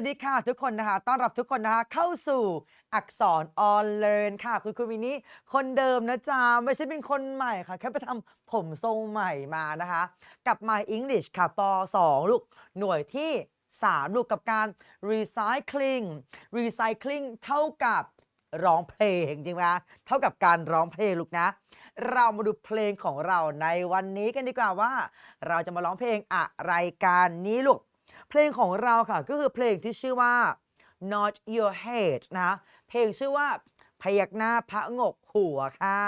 สวัสดีค่ะทุกคนนะคะ ต้อนรับทุกคนนะคะ เข้าสู่อักษรออนเลินค่ะ คุณครูมินี่คนเดิมนะจ๊ะ ไม่ใช่เป็นคนใหม่ค่ะ แค่ไปทำผมทรงใหม่มานะคะ กับ My English ค่ะป .2 ลูก หน่วยที่ 3 ลูกกับการ recycling recycling เท่ากับร้องเพลงจริงไหมเท่ากับการร้องเพลงลูกนะ เรามาดูเพลงของเราในวันนี้กันดีกว่าว่า เราจะมาร้องเพลงอะไรกันนี้ลูก เพลงของเราค่ะ ก็คือเพลงที่ชื่อว่า Not Your Head นะ เพลงชื่อว่าพยักหน้าพระงกหัวค่ะ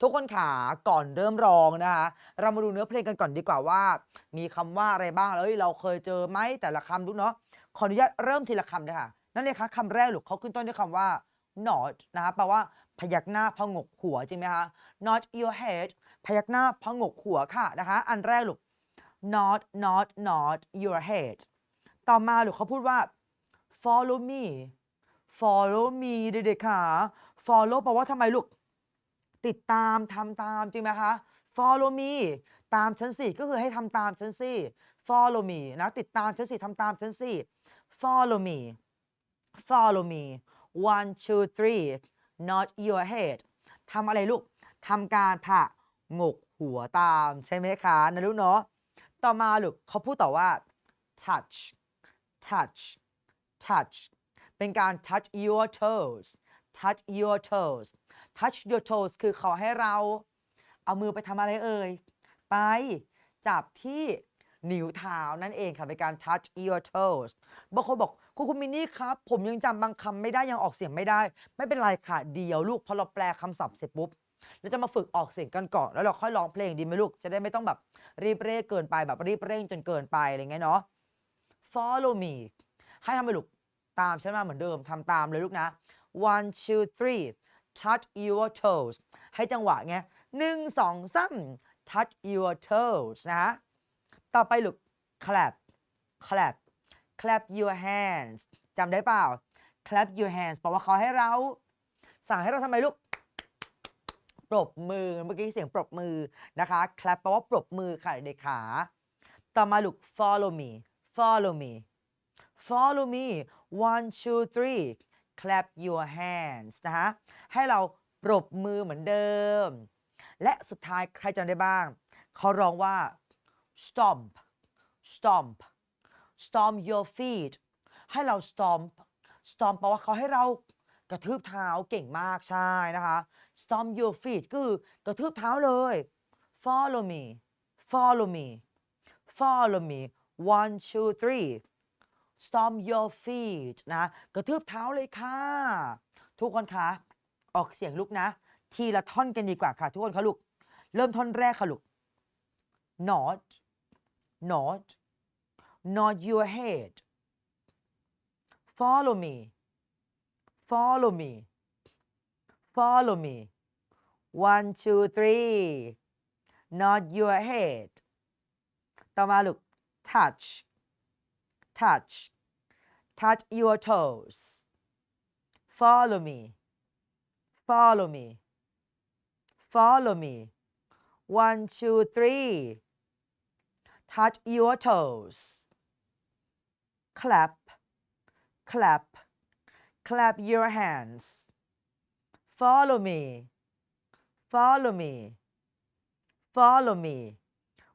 ทุกคนขาก่อนเริ่มร้องนะคะ เรามาดูเนื้อเพลงกันก่อนดีกว่าว่า มีคำว่าอะไรบ้างแล้วเราเคยเจอไหมแต่ละคำลูกเนาะขออนุญาตเริ่มทีละคำเลยค่ะนั่นเลยคะคำแรกลูกเขาขึ้นต้นด้วยคำว่า not นะคะแปลว่าพยักหน้าพงกหัวจริงไหมคะ not your head พยักหน้าพงกหัวค่ะนะคะ อันแรกลูก not not not your head ต่อมาหรือเขาพูดว่า follow me follow me เด็กๆค่ะ follow แปลว่าทำไมลูก ติดตามทำตามจริงไหมคะ follow me ตามฉันสิก็คือให้ทำตามฉันสิ follow me นะติดตามฉันสิทำตามฉันสิ follow me follow me one two three not your head ทำอะไรลูกทำการผ่างกหัวตามใช่ไหมคะนะลูกเนาะต่อมาลูกเขาพูดต่อว่า touch touch touch เป็นการ touch your toes touch your toes touch your toes คือเขาให้เราเอามือไปทำอะไรเอ่ย ไปจับที่นิ้วเท้านั่นเองค่ะเป็นการ touch your toes บางคนบอกคุณคุณมินนี่ครับ ผมยังจำบางคำไม่ได้ยังออกเสียงไม่ได้ ไม่เป็นไรค่ะ เดียวลูกพอเราแปลคำศัพท์เสร็จปุ๊บเราจะมาฝึกออกเสียงกันก่อน แล้วเราค่อยร้องเพลงดีไหมลูก จะได้ไม่ต้องแบบรีบเร่งเกินไปแบบรีบเร่งจนเกินไปอะไรเงี้ยเนาะ follow me ให้ทำไปลูกตามฉันมาเหมือนเดิมทำตามเลยลูกนะ one two three touch your toes ให้จังหวะไงหนึ่งสองสาม touch your toes นะ ต่อไปลูก clap clap clap your hands จำได้เปล่า clap your hands แปลว่าเขาให้เรา สั่งให้เราทำไมลูก ปรบมือ เมื่อกี้เสียงปรบมือนะคะ clap แปลว่าปรบมือค่ะเด็กขา ต่อมาลูก follow me follow me follow me one two three clap your hands นะคะให้เราปรบมือเหมือนเดิม และสุดท้ายใครจำได้บ้าง เขาร้องว่า stomp stomp stomp your feet ให้เรา stomp stomp แปลว่าเขาให้เรากระทืบเท้าเก่งมากใช่นะคะ stomp your feet ก็คือกระทืบเท้าเลย follow me follow me follow me one two three stomp your feet นะ กระทืบเท้าเลยค่ะ ทุกคนคะ ออกเสียงลูกนะ ทีละท่อนกันดีกว่าค่ะ ทุกคนคะลูก เริ่มท่อนแรกค่ะลูก not not not your head follow me follow me follow me one two three not your head ต่อมาลูก touch touch touch your toes. Follow me follow me follow me. One two three. Touch your toes. Clap clap clap your hands. Follow me follow me follow me.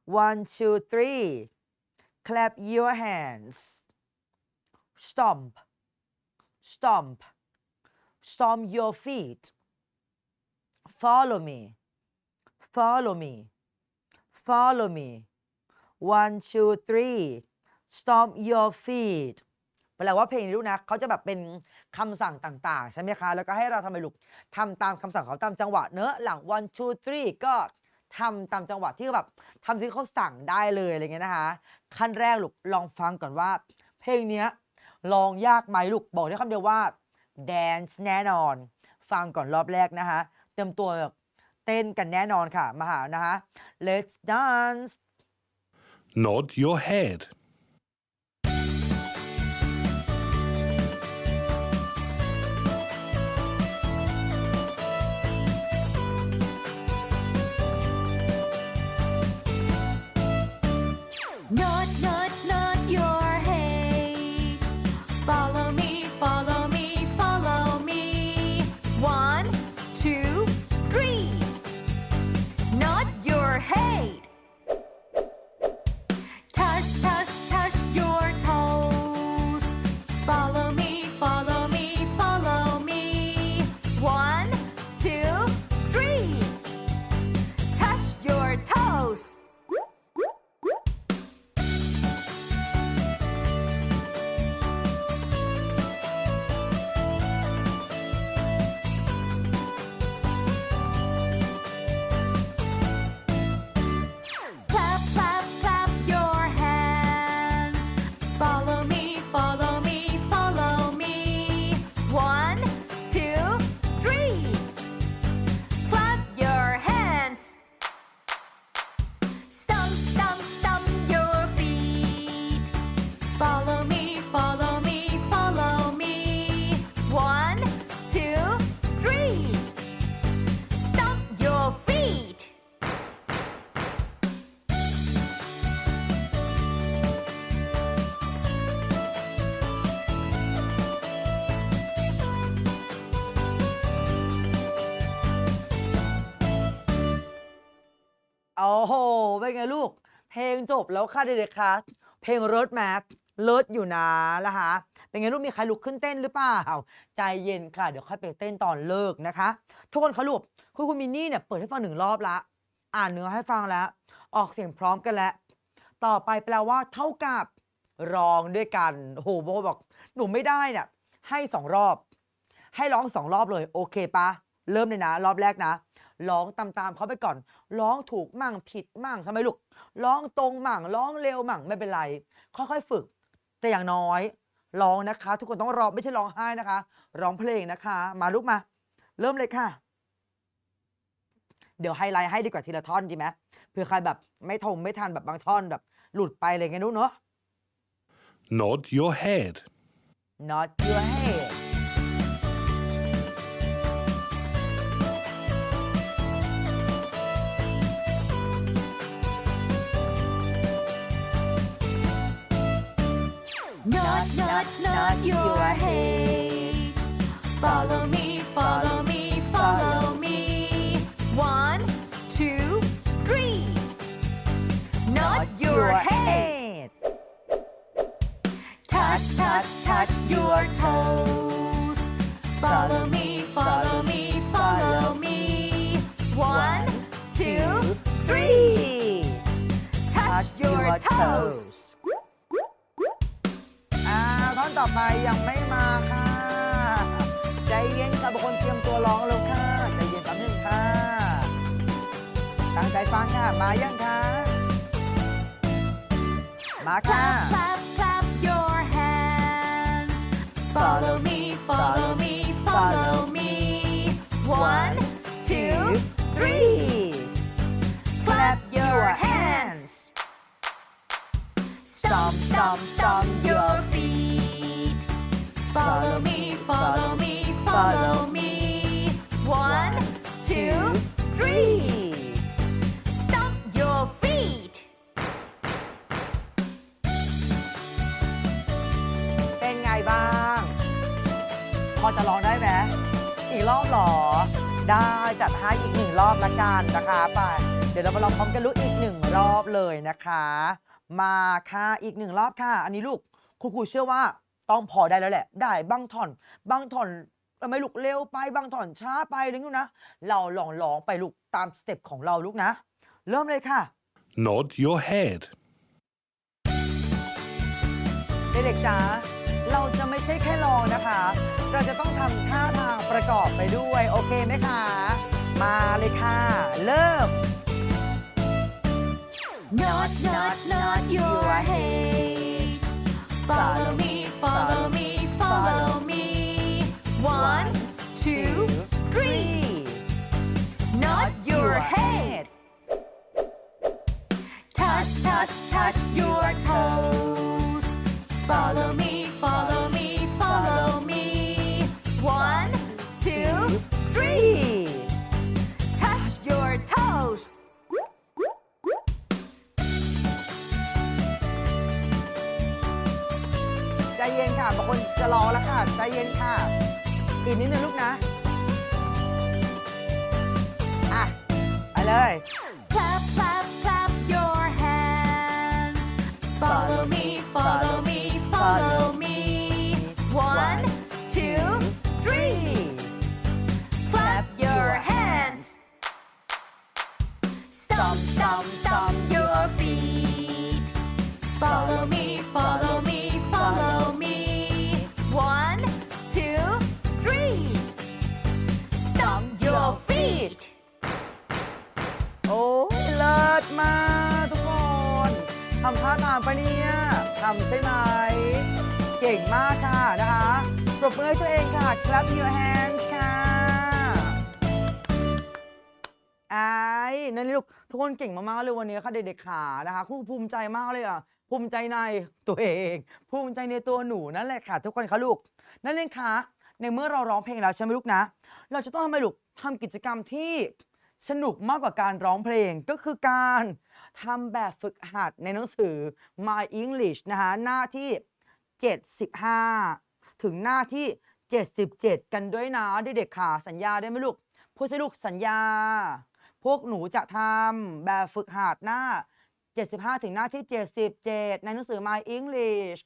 One two three clap your hands stomp stomp stomp your feet follow me follow me follow me one two three stomp your feet แปลว่าเพลงนี้ลูกนะเขาจะแบบเป็นคำสั่งต่าง ๆ ใช่ไหมคะ แล้วก็ให้เราทำไปลูกทำตามคำสั่งเขาตามจังหวะเนอะหลัง one two three ก็ ทำตามจังหวะที่แบบทำสิ่งที่เขาสั่งได้เลยอะไรเงี้ยนะคะ ขั้นแรกลูกลองฟังก่อนว่า เพลงเนี้ยลองยากไหมลูกบอกได้คำเดียวว่า dance แน่นอน ฟังก่อนรอบแรกนะคะ เตรียมตัวเต้นกันแน่นอนค่ะ มาหานะคะ let's dance Nod your head. โอ้โหเป็นไงลูก เพลงจบแล้วค่ะเด็กๆคะเพลงเลิศแม็กเลิศอยู่นะนะคะเป็นไงลูกมีใครลุกขึ้นเต้นหรือเปล่าใจเย็นค่ะ เดี๋ยวค่อยไปเต้นตอนเลิกนะคะ ทุกคนคะลูกคุณคุณมินนี่เนี่ยเปิดให้ฟังหนึ่งรอบละ อ่านเนื้อให้ฟังแล้ว ออกเสียงพร้อมกันแล้ว ต่อไปแปลว่าเท่ากับร้องด้วยกันโอ้โหโบบอกหนูไม่ได้เนี่ยให้สองรอบ ให้ร้องสองรอบเลย โอเคปะเริ่มเลยนะ รอบแรกนะ ร้องตามๆเขาไปก่อน ร้องถูกมั่งผิดมั่งทำไมลูก ร้องตรงมั่งร้องเร็วมั่งไม่เป็นไร ค่อยๆฝึก แต่อย่างน้อยร้องนะคะ ทุกคนต้องร้องไม่ใช่ร้องไห้นะคะ ร้องเพลงนะคะ มาลูกมา เริ่มเลยค่ะ เดี๋ยวไฮไลท์ให้ดีกว่าทีละท่อนดีไหมเผื่อใครแบบไม่ทงไม่ทันแบบบางท่อนแบบ หลุดไปอะไรเงี้ยนุ๊กเนาะ Nod your head. not your head Not, not, your head. Follow me, follow me, follow me. One, two, three. Not your head. Touch, touch, touch your toes. Follow me, follow me, follow me. One, two, three. Touch your toes. ไปยังไม่มาค่ะ ใจเย็นค่ะบางคนเตรียมตัวร้องแล้วค่ะ ใจเย็นแป๊บนึงค่ะ ตั้งใจฟังค่ะ มายังคะมาค่ะ Clap, clap, clap your hands. Follow me, follow me, follow me. One, two, three. Clap your hands. Stomp, stomp, stomp your feet. Follow me, follow me, follow me. One, two, three. Stomp your feet. เป็นไงบ้าง พอจะร้องได้ไหมอีกรอบเหรอ ได้จัดให้อีกหนึ่งรอบละกันนะคะไป เดี๋ยวเรามาลองพร้อมกันลูกอีกหนึ่งรอบเลยนะคะ มาค่ะอีกหนึ่งรอบค่ะ อันนี้ลูกคุณครูเชื่อว่า ต้องพอได้แล้วแหละ ได้บางท่อน บางท่อนทำไมลูกเร็วไปบางท่อนช้าไปอะไรอย่างนี้นะ เราลองร้องไปลูกตามสเต็ปของเราลูกนะ เริ่มเลยค่ะ Nod your head. เด็กๆจ๋าเราจะไม่ใช่แค่ร้องนะคะ เราจะต้องทำท่าทางประกอบไปด้วย โอเคไหมคะ มาเลยค่ะ เริ่ม Not, not, not your head. Follow me, follow me, follow me. One, two, three. Not your head. Touch, touch, touch your toes. Follow me, เย็นค่ะ บางคนจะรอแล้วค่ะ ใจเย็นค่ะ อีกนิดนึงลูกนะ อะ ไปเลยำใช่ไหม เก่งมากค่ะนะคะปรบมือให้ตัวเองค่ะ clap your hands ค่ะไอ้นั่นนี่ลูกทุกคนเก่งมากๆเลยวันนี้ค่ะเด็กๆขานะคะครูภูมิใจมากเลยอะภูมิใจในตัวเอง ภูมิใจในตัวหนูนั่นแหละค่ะ ทุกคนคะลูก นั่นเองค่ะ ในเมื่อเราร้องเพลงแล้วใช่ไหมลูกนะ เราจะต้องทำไมลูกทำกิจกรรมที่สนุกมากกว่าการร้องเพลงก็คือการ ทำแบบฝึกหัดในหนังสือ My English นะคะหน้าที่ 75 ถึงหน้าที่ 77 กันด้วยนะเด็กๆค่ะสัญญาได้ไหมลูกพูดสิลูกสัญญา พวกหนูจะทำแบบฝึกหัดหน้า 75 ถึงหน้าที่ 77 ในหนังสือ My English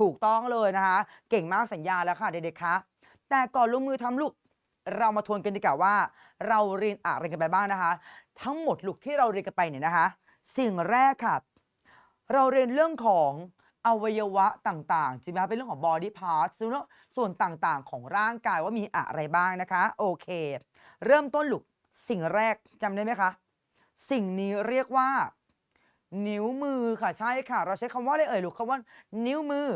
ถูกต้องเลยนะคะ เก่งมากสัญญาแล้วค่ะเด็กๆคะแต่ก่อนลงมือทำลูกเรามาทวนกันดีกว่าว่า เราเรียนอะไรกันไปบ้างนะคะ ทั้งหมดลูกที่เราเรียนกันไปเนี่ยนะคะ สิ่งแรกค่ะ เราเรียนเรื่องของอวัยวะต่างๆใช่ไหมคะเป็นเรื่องของ body parts ส่วนต่างๆ ของร่างกายว่ามีอะไรบ้างนะคะ โอเค เริ่มต้นลูกสิ่งแรกจำได้ไหมคะ สิ่งนี้เรียกว่า นิ้วมือค่ะใช่ค่ะ เราใช้คำว่าอะไรเอ่ยลูกคำว่า นิ้วมือ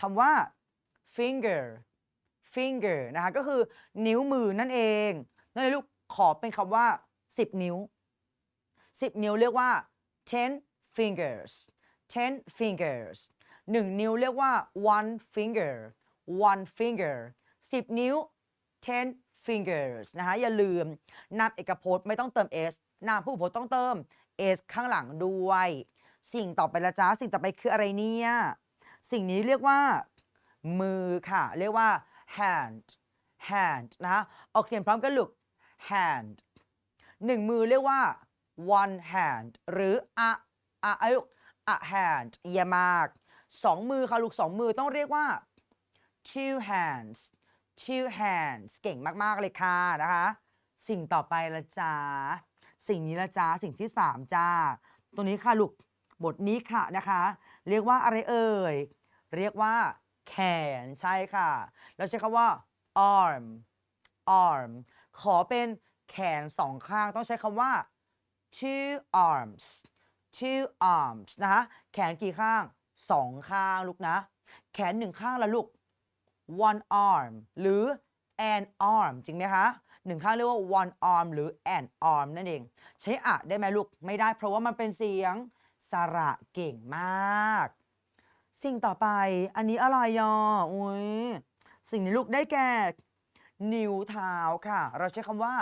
คำว่า finger finger นะคะก็คือนิ้วมือนั่นเองนั่นเลยลูกขอเป็นคำว่า 10 นิ้ว 10 นิ้วเรียกว่า ten fingers ten fingers หนึ่งนิ้วเรียกว่า one finger one finger 10 นิ้ว ten fingers นะคะอย่าลืมนามเอกพจน์ไม่ต้องเติม s นามผู้พจน์ต้องเติม s ข้างหลังด้วย สิ่งต่อไปละจ้าสิ่งต่อไปคืออะไรเนี่ย สิ่งนี้เรียกว่า มือค่ะ เรียกว่า hand hand นะคะออกเสียงพร้อมกันลูก hand หนึ่งมือเรียกว่า one hand หรือ a a อะลูก a hand เยี่ยมมาก สองมือค่ะลูกสองมือต้องเรียกว่า two hands two hands เก่งมาก ๆ เลยค่ะนะคะ สิ่งต่อไปละจ้าสิ่งนี้ละจ้าสิ่งที่ 3 จ้าตรงนี้ค่ะลูกบทนี้ค่ะนะคะ เรียกว่าอะไรเอ่ย เรียกว่าแขนใช่ค่ะ เราใช้คำว่า arm arm ขอเป็นแขนสองข้างต้องใช้คำว่า two arms two arms นะคะแขนกี่ข้างสองข้างลูกนะ แขนหนึ่งข้างละลูก one arm หรือ an arm จริงไหมคะหนึ่งข้างเรียกว่า one arm หรือ an arm นั่นเอง ใช้อะได้ไหมลูก ไม่ได้เพราะว่ามันเป็นเสียงสระเก่งมาก สิ่งต่อไปอันนี้อะไรยออุ้ยสิ่งนี้ลูกได้แก่ นิ้วเท้าค่ะ เราใช้คำว่า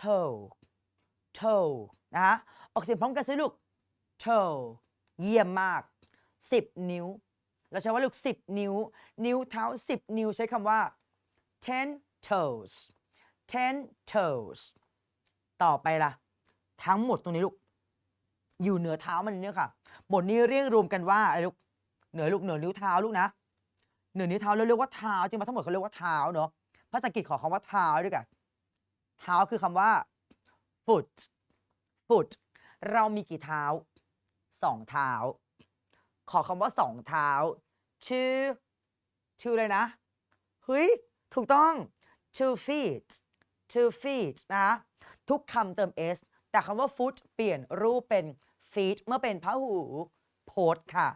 toe toe นะคะออกเสียงพร้อมกันสิลูก toe เยี่ยมมาก 10 นิ้ว เราใช้ว่าลูก 10 นิ้ว นิ้วเท้า 10 นิ้วใช้คำว่า ten toes ten toes ต่อไปล่ะ ทั้งหมดตรงนี้ลูก อยู่เหนือเท้ามันเนี่ยค่ะหมดนี้เรียกรวมกันว่าอะไรลูก เหนือลูกเหนือนิ้วเท้าลูกนะ เหนือนิ้วเท้าเราเรียกว่าเท้าจริงๆมาทั้งหมดเขาเรียกว่าเท้าเนาะ ภาษาอังกฤษขอคำว่าเท้าด้วยกัน เท้าคือคำว่า foot foot เรามีกี่เท้าสองเท้า ขอคำว่าสองเท้า two two เลยนะเฮ้ยถูกต้อง two feet two feet นะทุกคำเติม s แต่คำว่า foot เปลี่ยนรูปเป็น feet เมื่อเป็นพหูโพจน์ค่ะ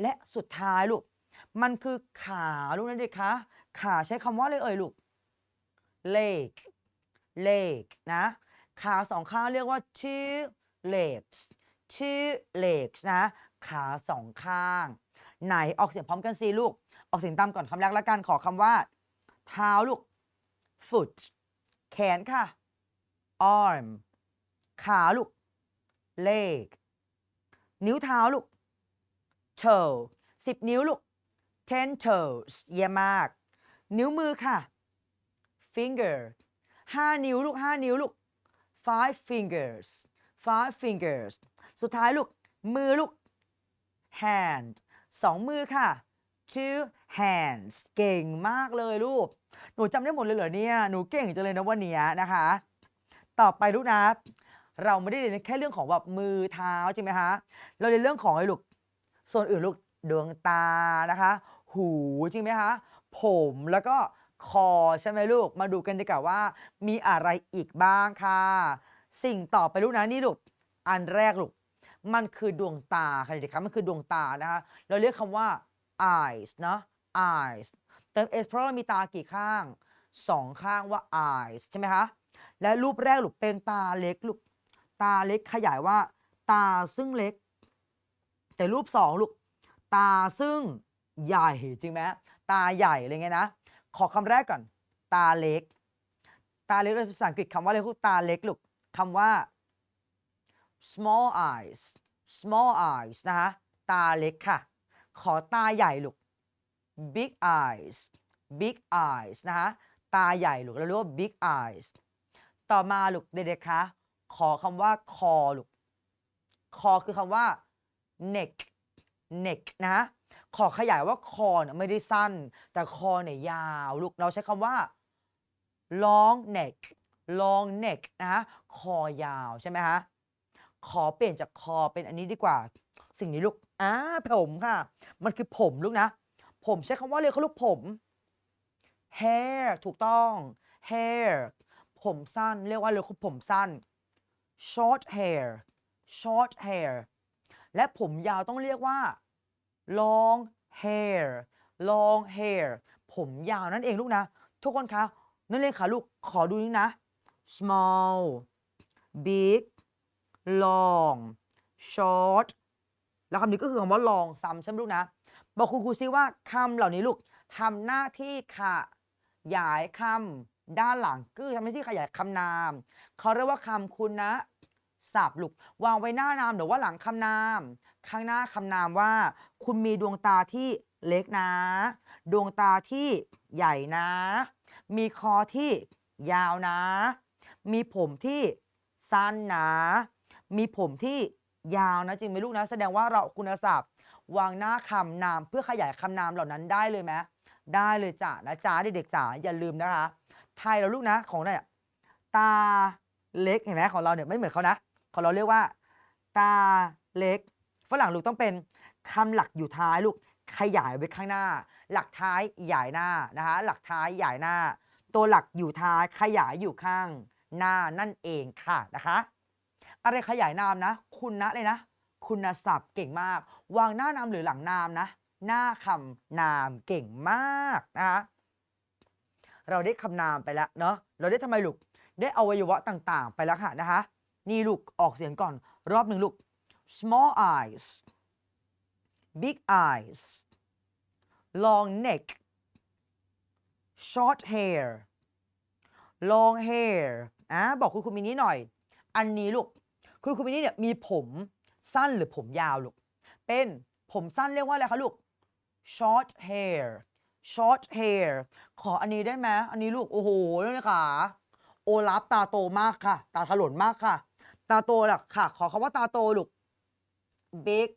และสุดท้ายลูก มันคือขาลูกนั่นเด็กคะขาใช้คำว่าอะไรเอ่ยลูก leg leg นะ ขาสองข้างเรียกว่า two legs two legs นะ ขาสองข้าง ไหนออกเสียงพร้อมกันสิลูก ออกเสียงตามก่อนคำแรกแล้วกันขอคำว่า เท้าลูก foot แขนค่ะ arm ขาลูก leg นิ้วเท้าลูก toe 10นิ้วลูก ten toes เยี่ยมมาก นิ้วมือค่ะ finger 5นิ้วลูก5นิ้วลูก five fingers five fingers สุดท้ายลูก มือลูก hand สองมือค่ะ two hands เก่งมากเลยลูก หนูจำได้หมดเลยเหรอเนี่ย หนูเก่งจังเลยนะวันนี้นะคะ ต่อไปลูกนะ เราไม่ได้เรียนแค่เรื่องของแบบมือเท้าจริงไหมคะ เราเรียนเรื่องของไอะไรลูก ส่วนอื่นลูกดวงตานะคะ หูจริงไหมคะ ผมแล้วก็ คอใช่ไหมลูก มาดูกันดีกว่าว่า มีอะไรอีกบ้างค่ะ สิ่งต่อไปลูกนะนี่ลูก อันแรกลูก มันคือดวงตาค่ะเด็กๆคะมันคือดวงตานะคะ เราเรียกคำว่า eyes เนอะ eyes เติม s เพราะเรามีตากี่ข้างสองข้างว่า eyes ใช่ไหมคะ และรูปแรกลูกเป็นตาเล็กลูก ตาเล็กขยายว่า ตาซึ่งเล็ก แต่รูปสองลูก ตาซึ่งใหญ่จริงไหมตาใหญ่อะไรเงี้ยนะ ขอคำแรกก่อน ตาเล็ก ตาเล็กเป็นภาษาอังกฤษคำว่าอะไรคือตาเล็กลูกคำว่า small eyes small eyes นะคะตาเล็กค่ะ ขอตาใหญ่ลูก big eyes big eyes นะคะตาใหญ่ลูกเราเรียกว่า big eyes ต่อมาลูกเด็กๆคะขอคำว่าคอลูกคอคือคำว่า neck neck นะ ขอขยายว่าคอเนี่ยไม่ได้สั้น แต่คอเนี่ยยาวลูกเราใช้คำว่า long neck long neck นะฮะคอยาวใช่ไหมฮะขอเปลี่ยนจากคอเป็นอันนี้ดีกว่า สิ่งนี้ลูกอ่าผมค่ะ มันคือผมลูกนะ ผมใช้คำว่าเลยเขาลูกผม hair ถูกต้อง hair ผมสั้น เรียกว่าเลยคือผมสั้น short hair short hair และผมยาวต้องเรียกว่า long hair long hair ผมยาวนั่นเองลูกนะ ทุกคนคะนั่นเองค่ะลูกขอดูนี่นะ small big long short แล้วคำนี้ก็คือคำว่า long ซ้ำใช่ไหมลูกนะ บอกคุณครูซิว่าคำเหล่านี้ลูกทำหน้าที่ขยายคำด้านหลังคือทำหน้าที่ขยายคำนามเขาเรียกว่าคำคุณนะศัพท์ลูกวางไว้หน้านามหรือว่าหลังคำนาม ข้างหน้าคำนามว่า คุณมีดวงตาที่เล็กนะ ดวงตาที่ใหญ่นะ มีคอที่ยาวนะ มีผมที่สั้นนะ มีผมที่ยาวนะจริงไหมลูกนะ แสดงว่าเราคุณศัพท์ วางหน้าคำนามเพื่อขยายคำนามเหล่านั้นได้เลยไหมได้เลยจ้ะนะจ๊ะเด็กๆจ๋าอย่าลืมนะคะ ไทยเราลูกนะของเนี่ยตาเล็กเห็นไหมของเราเนี่ยไม่เหมือนเขานะ ของเราเรียกว่า ตาเล็ก รั่งลูกต้องเป็นคำหลักอยู่ท้ายลูกขยายไว้ข้างหน้า หลักท้ายใหญ่หน้านะคะหลักท้ายใหญ่หน้า ตัวหลักอยู่ท้ายขยายอยู่ข้างหน้านั่นเองค่ะนะคะอะไรขยายนามนะ คุณนะเลยนะ คุณศัพท์เก่งมาก วางหน้านามหรือหลังนามนะ หน้าคำนามเก่งมากนะคะเราได้คำนามไปแล้วเนาะเราได้ทำไมลูกได้อวัยวะต่างๆ ไปแล้วค่ะนะคะ นี่ลูกออกเสียงก่อนรอบหนึ่งลูก small eyes big eyes long neck short hair long hair อะบอกคุณครูมินี่หน่อย อันนี้ลูก คุณครูมินี่เนี่ยมีผมสั้นหรือผมยาวลูก เป็นผมสั้นเรียกว่าอะไรคะลูก short hair short hair ขออันนี้ได้ไหมอันนี้ลูก โอ้โหนี่ค่ะ โอลาฟตาโตมากค่ะ ตาถลนมากค่ะ ตาโตหละค่ะ ขอคำว่าตาโตลูก big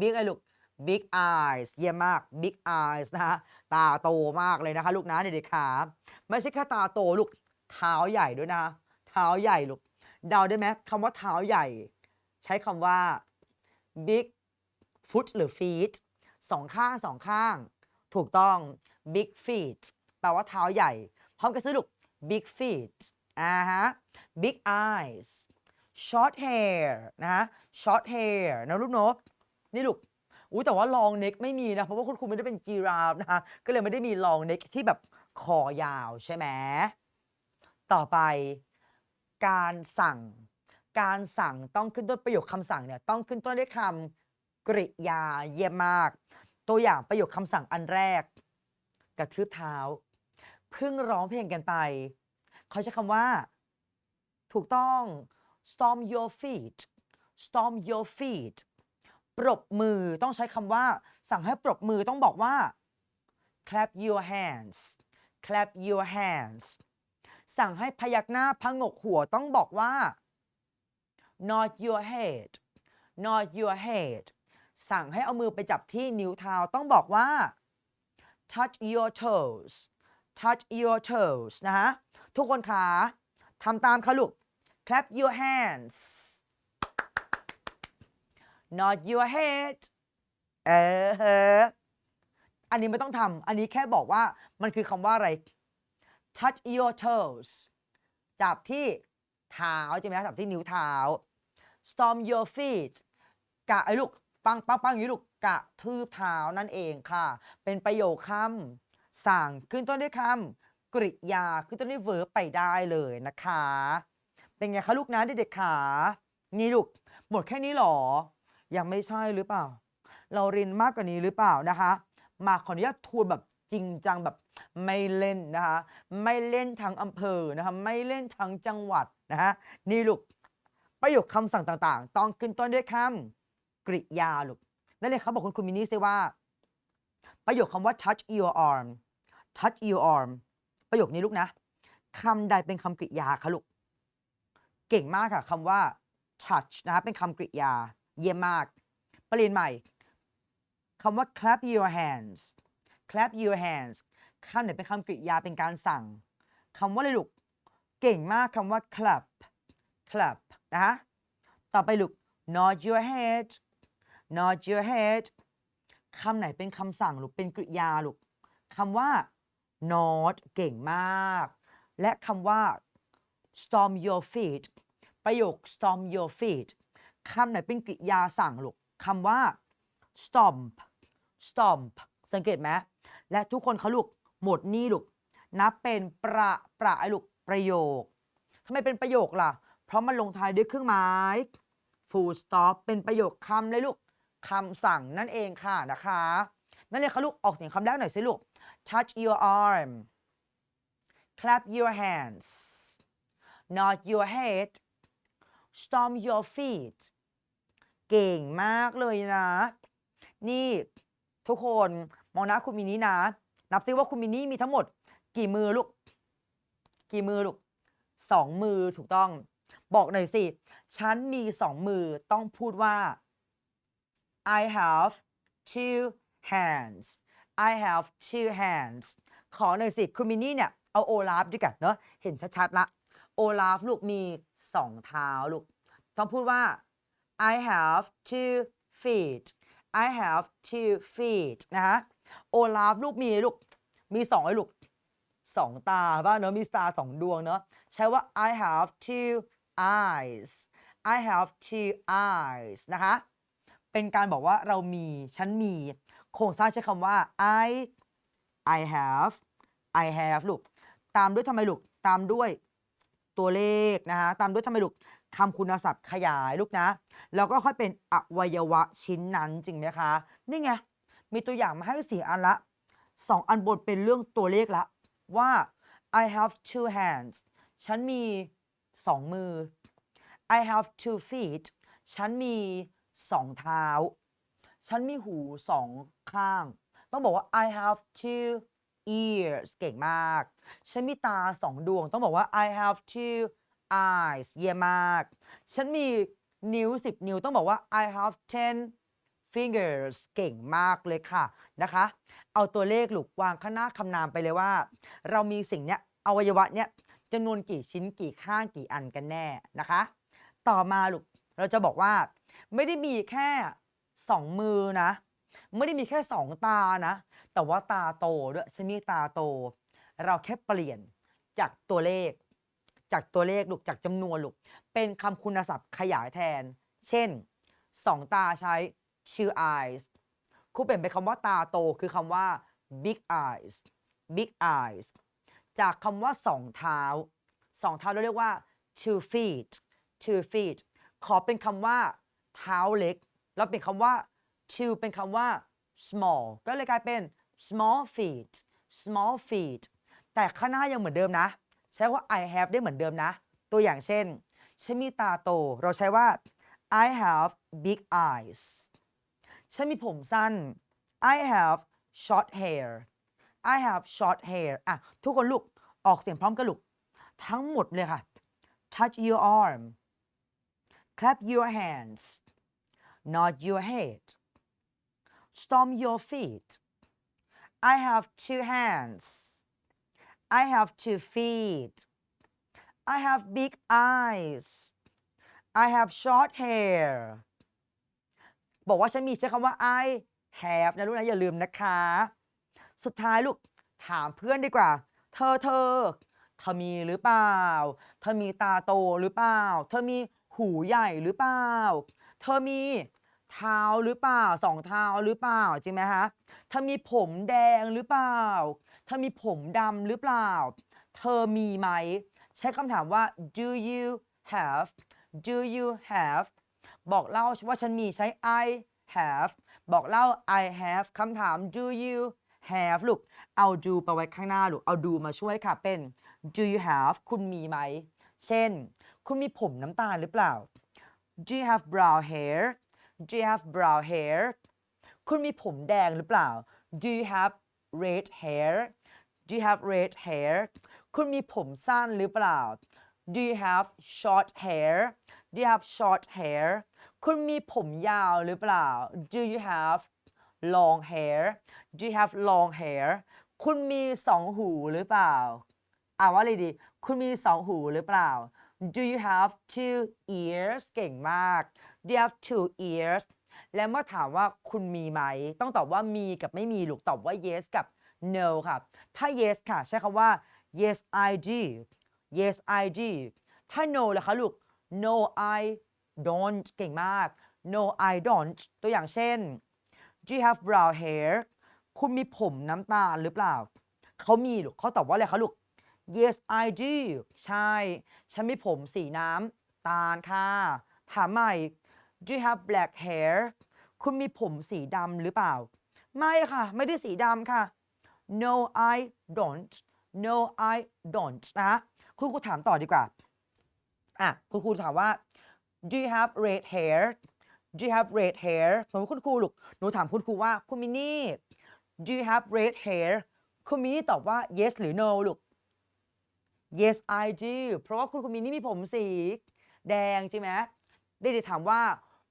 big อะไรลูก big eyes เยี่ยมมาก big eyes นะฮะ ตาโตมากเลยนะคะ ลูกนะเด็กๆขาไม่ใช่แค่ตาโตลูก เท้าใหญ่ด้วยนะ เท้าใหญ่ลูก เดาได้ไหมคำว่าเท้าใหญ่ ใช้คำว่า big foot หรือ feet สองข้างสองข้าง ถูกต้อง big feet แปลว่าเท้าใหญ่ พร้อมกันซื้อลูก big feet อ่าฮะ big eyes short hair นะ short hair นะลูกเนกนี่ลูกอุ้ยแต่ว่า long neck ไม่มีนะ เพราะว่าคุณครูไม่ได้เป็นจีราฟนะคะก็เลยไม่ได้มี long neck ที่แบบคอยาวใช่ไหมต่อไป การสั่ง การสั่งต้องขึ้นต้นประโยคคำสั่งเนี่ยต้องขึ้นต้นด้วยคำกริยาเยี่ยมมาก ตัวอย่างประโยคคำสั่งอันแรก กระทืบเท้า เพิ่งร้องเพลงกันไป เขาใช้คำว่า ถูกต้อง stomp your feet stomp your feet ปรบมือต้องใช้คำว่า สั่งให้ปรบมือต้องบอกว่า clap your hands clap your hands สั่งให้พยักหน้าพงกหัวต้องบอกว่า nod your head nod your head สั่งให้เอามือไปจับที่นิ้วเท้าต้องบอกว่า touch your toes touch your toes นะฮะทุกคนคะทำตามค่ะลูก clap your hands nod your head เออเฮออันนี้ไม่ต้องทำ อันนี้แค่บอกว่ามันคือคำว่าอะไร touch your toes จับที่เท้าใช่ไหมจับที่นิ้วเท้า stomp your feet กะไอ้ลูก ปังปังปังอย่างนี้ลูก กะทืบเท้านั่นเองค่ะ เป็นประโยคคำสั่งขึ้นต้นด้วยคำกริยาขึ้นต้นด้วย verb ไปได้เลยนะคะ เป็นไงคะลูกนะเด็กๆขา นี่ลูก หมดแค่นี้หรอ ยังไม่ใช่หรือเปล่า เราเรียนมากกว่านี้หรือเปล่านะคะ มาขออนุญาตทวนแบบจริงจังแบบไม่เล่นนะคะ ไม่เล่นทั้งอำเภอนะคะ ไม่เล่นทั้งจังหวัดนะฮะ นี่ลูก ประโยคคำสั่งต่างๆ ต้องขึ้นต้นด้วยคำกริยาลูก นั่นเลยเขาบอกคุณคุณมินนี่ซิว่า ประโยคคำว่า touch your arm touch your arm ประโยคนี้ลูกนะคำใดเป็นคำกริยาคะลูก เก่งมากค่ะคำว่า touch นะคะเป็นคำกริยา เยี่ยมมากประเรียนใหม่คำว่า clap your hands clap your hands คำไหนเป็นคำกริยาเป็นการสั่งคำว่าอะไรลูกเก่งมากคำว่า clap clap นะฮะต่อไปลูก nod your head nod your head คำไหนเป็นคำสั่งลูกเป็นกริยาลูกคำว่า nod เก่งมาก และคำว่า storm your feet ประโยค storm your feet คำไหนเป็นกริยาสั่งลูกคำว่า stomp stomp สังเกตไหมและทุกคนเขาลูกหมดนี่ลูกนับเป็นประประไอ้ลูกประโยคทำไมเป็นประโยคล่ะ เพราะมันลงท้ายด้วยเครื่องหมาย full stop เป็นประโยคคำเลยลูกคำสั่งนั่นเองค่ะนะคะ นั่นเลยค่ะลูกออกเสียงคำแรกหน่อยสิลูก touch your arm clap your hands nod your head stomp your feet เก่งมากเลยนะ นี่ทุกคนมองนะคุณมินี่นะ นับซิว่าคุณมินี่มีทั้งหมด กี่มือลูก กี่มือลูกสองมือถูกต้อง บอกหน่อยสิ ฉันมีสองมือต้องพูดว่า I have two hands I have two hands ขอหน่อยสิ คุณมินี่เนี่ย เอาโอลาฟด้วยกันเนาะเห็นชัดๆละ โอลาฟลูกมีสองเท้าลูก ต้องพูดว่า I have two feet I have two feet นะฮะโอลาฟลูกมีลูก มีสองไอ้ลูกสองตาบ้างเนอะมีตาสองดวงเนอะใช้ว่า I have two eyes I have two eyes นะคะ เป็นการบอกว่าเรามี ฉันมี โครงสร้างใช้คำว่า I I have I have ลูก ตามด้วยทำไมลูก ตามด้วย ตัวเลขนะคะตามด้วยทำไมลูกคำคุณศัพท์ขยายลูกนะ แล้วก็ค่อยเป็นอวัยวะชิ้นนั้นจริงไหมคะ นี่ไง มีตัวอย่างมาให้สี่อันละสองอันบนเป็นเรื่องตัวเลขละ ว่า I have two hands ฉันมีสองมือ I have two feet ฉันมีสองเท้า ฉันมีหูสองข้าง ต้องบอกว่า I have two ears เก่งมาก ฉันมีตาสองดวง ต้องบอกว่า I have two eyes เยี่ยมมาก ฉันมีนิ้ว10นิ้ว ต้องบอกว่า I have ten fingers เก่งมากเลยค่ะนะคะ เอาตัวเลขลูกวางข้างหน้าคำนามไปเลยว่า เรามีสิ่งเนี้ยอวัยวะเนี้ยจำนวนกี่ชิ้นกี่ข้างกี่อันกันแน่นะคะ ต่อมาลูกเราจะบอกว่า ไม่ได้มีแค่สองมือนะ ไม่ได้มีแค่สองตานะ แต่ว่าตาโตด้วยฉันมีตาโต เราแค่เปลี่ยนจากตัวเลข จากตัวเลขลูกจากจำนวนลูกเป็นคำคุณศัพท์ขยายแทน เช่นสองตาใช้ two eyes ครูเปลี่ยนเป็นคำว่าตาโตคือคำว่า big eyes big eyes จากคำว่าสองเท้าสองเท้าเราเรียกว่า two feet two feet ขอเป็นคำว่าเท้าเล็ก แล้วเป็นคำว่า to เป็นคำว่า small ก็เลยกลายเป็น small feet small feet แต่ข้างหน้ายังเหมือนเดิมนะ ใช้ว่า I have ได้เหมือนเดิมนะ ตัวอย่างเช่นฉันมีตาโต เราใช้ว่า I have big eyes ฉันมีผมสั้น I have short hair I have short hair อะ ทุกคนลุกออกเสียงพร้อมกันลุกทั้งหมดเลยค่ะ touch your arm clap your hands nod your head stomp your feet I have two hands I have two feet I have big eyes I have short hair บอกว่าฉันมีใช้คำว่า I have นะลูกนะอย่าลืมนะคะ สุดท้ายลูกถามเพื่อนดีกว่า เธอเธอเธอมีหรือเปล่า เธอมีตาโตหรือเปล่า เธอมีหูใหญ่หรือเปล่า เธอมี เท้าหรือเปล่าสองเท้าหรือเปล่าจริงไหมคะเธอมีผมแดงหรือเปล่าเธอมีผมดำหรือเปล่า เธอมีไหม ใช้คำถามว่า do you have do you have บอกเล่าว่าฉันมีใช้ I have บอกเล่า I have คำถาม do you have ลูก เอา do ไปไว้ข้างหน้าลูก เอา do มาช่วยค่ะเป็น do you have คุณมีไหม เช่น คุณมีผมน้ำตาลหรือเปล่า do you have brown hair do you have brown hair คุณมีผมแดงหรือเปล่า do you have red hair do you have red hair คุณมีผมสั้นหรือเปล่า do you have short hair do you have short hair คุณมีผมยาวหรือเปล่า do you have long hair do you have long hair คุณมีสองหูหรือเปล่าอ่าว่าอะไรดี คุณมีสองหูหรือเปล่า Do you have two ears เก่งมาก Do you have two ears และเมื่อถามว่าคุณมีไหม ต้องตอบว่ามีกับไม่มีลูกตอบว่า yes กับ no ค่ะถ้า yes ค่ะ ใช้คำว่า yes I do yes I do ถ้า no ล่ะคะลูก no I don't เก่งมาก no I don't ตัวอย่างเช่น Do you have brown hair คุณมีผมน้ำตาลหรือเปล่า เขามีลูกเขาตอบว่าอะไรคะลูก Yes I do ใช่ ฉันมีผมสีน้ำตาลค่ะ ถามใหม่ Do you have black hair คุณมีผมสีดำหรือเปล่า ไม่ค่ะ ไม่ได้สีดำค่ะ No I don't No I don't นะคุณครูถามต่อดีกว่า อะ คุณครูถามว่า Do you have red hair Do you have red hair สมมติคุณครูลูก หนูถามคุณครูว่า คุณมินนี่ Do you have red hair คุณมินนี่ตอบว่า yes หรือ no ลูก Yes I do เพราะว่าคุณคุณมินนี่มีผมสีแดงใช่ไหมเด็กๆถามว่า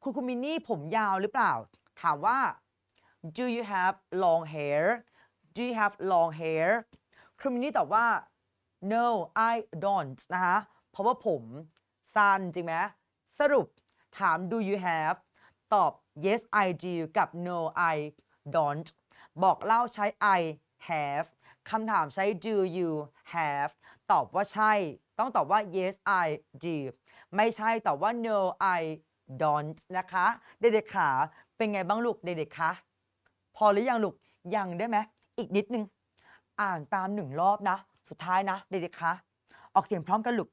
คุณคุณมินนี่ผมยาวหรือเปล่า ถามว่า Do you have long hair Do you have long hair คุณมินนี่ตอบว่า No I don't นะคะเพราะว่าผมสั้นจริงไหมสรุปถาม Do you have ตอบ Yes I do กับ No I don't บอกเล่าใช้ I have คำถามใช้ do you have ตอบว่าใช่ ต้องตอบว่า yes I do ไม่ใช่ตอบว่า no I don't นะคะ เด็กๆขาเป็นไงบ้างลูกเด็กๆคะพอหรือยังลูกยังได้ไหมอีกนิดนึง อ่านตามหนึ่งรอบนะ สุดท้ายนะ เด็กๆคะออกเสียงพร้อมกันลูก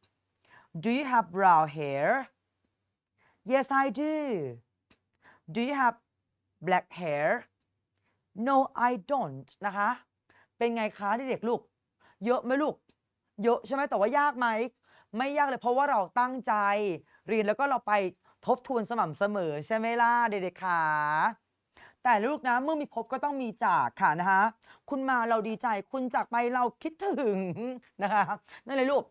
Do you have brown hair Yes I do Do you have black hair No I don't นะคะ เป็นไงคะเด็กๆลูก เยอะไหมลูก เยอะใช่ไหมแต่ว่ายากไหม ไม่ยากเลยเพราะว่าเราตั้งใจเรียนแล้วก็เราไป ทบทวนสม่ำเสมอใช่ไหมล่ะเด็กๆขาแต่ลูกนะเมื่อมีพบก็ต้องมีจากค่ะนะคะคุณมาเราดีใจคุณจากไปเราคิดถึงนะคะนั่นเลยลูก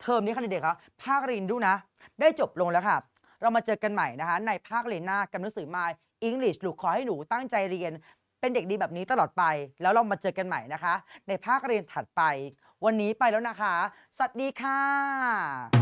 เทอมนี้ค่ะเด็กๆครับภาคเรียนรู้นะ ได้จบลงแล้วค่ะ เรามาเจอกันใหม่นะคะ ในภาคเรียนหน้ากับหนังสือ My English ลูกขอให้หนูตั้งใจเรียน เป็นเด็กดีแบบนี้ตลอดไป แล้วเรามาเจอกันใหม่นะคะ ในภาคเรียนถัดไป วันนี้ไปแล้วนะคะ สวัสดีค่ะ